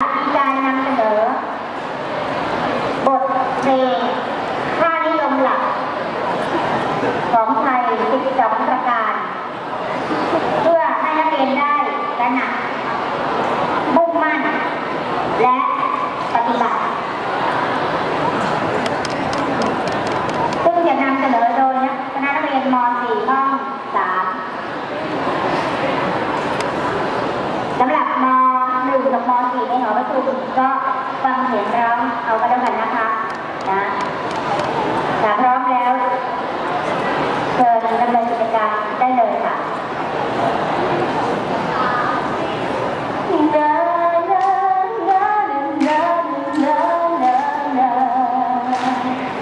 มีการนำเสนอบทเพลงค่านิยมหลัก ของไทย 12 ประการ เพื่อให้นักเรียนได้ระหนักมุ่งมั่น และปฏิบัติ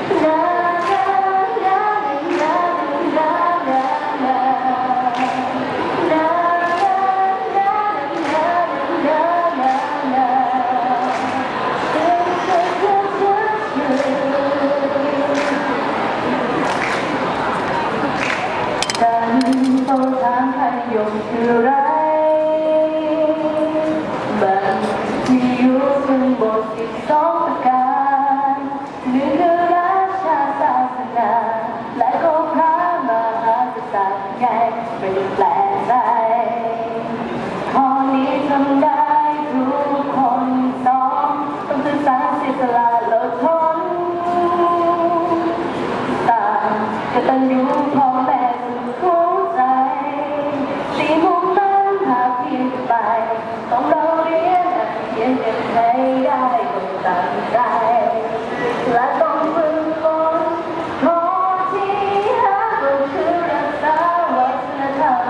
love. ใครเปลี่ยนแปลงใจขอนี้ทำได้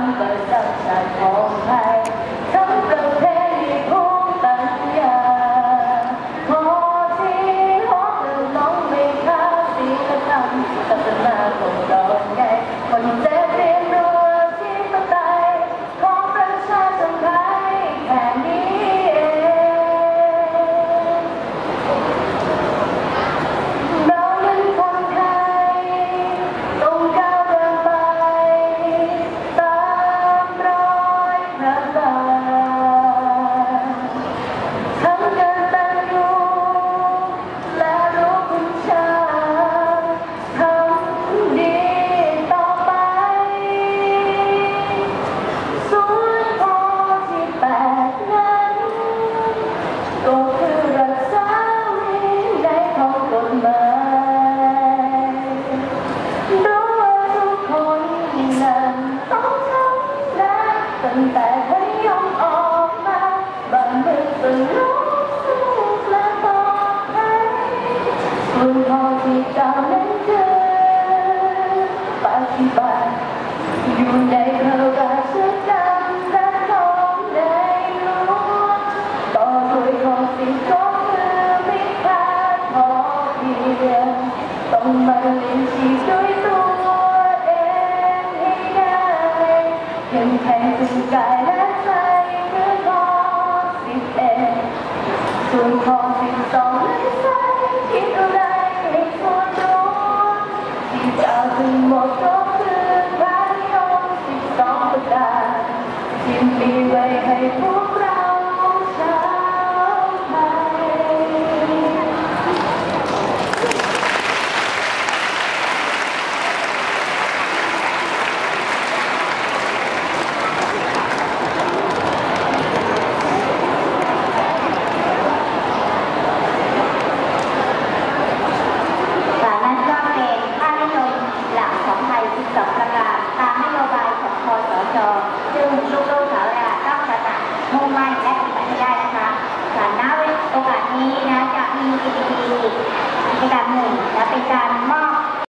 ำประจักษ์จากของไทย อยู่ในพระรานกำพระทองในหลวงต่อโดยของสิ่งของมือไม่ขาดพอเพียงต้องมาเลี้ยงชีพด้วยตัวเองให้ได้ยังแข็งถึงกายและใจเมื่อของสิ่งเองส่วนของสิ่งสองและสาม Simply like I promised. และปฏิบัติได้นะคะสารหน้าโอกาสนี้นะจะมีกิจกรรมใหมุและเป็นการมอบ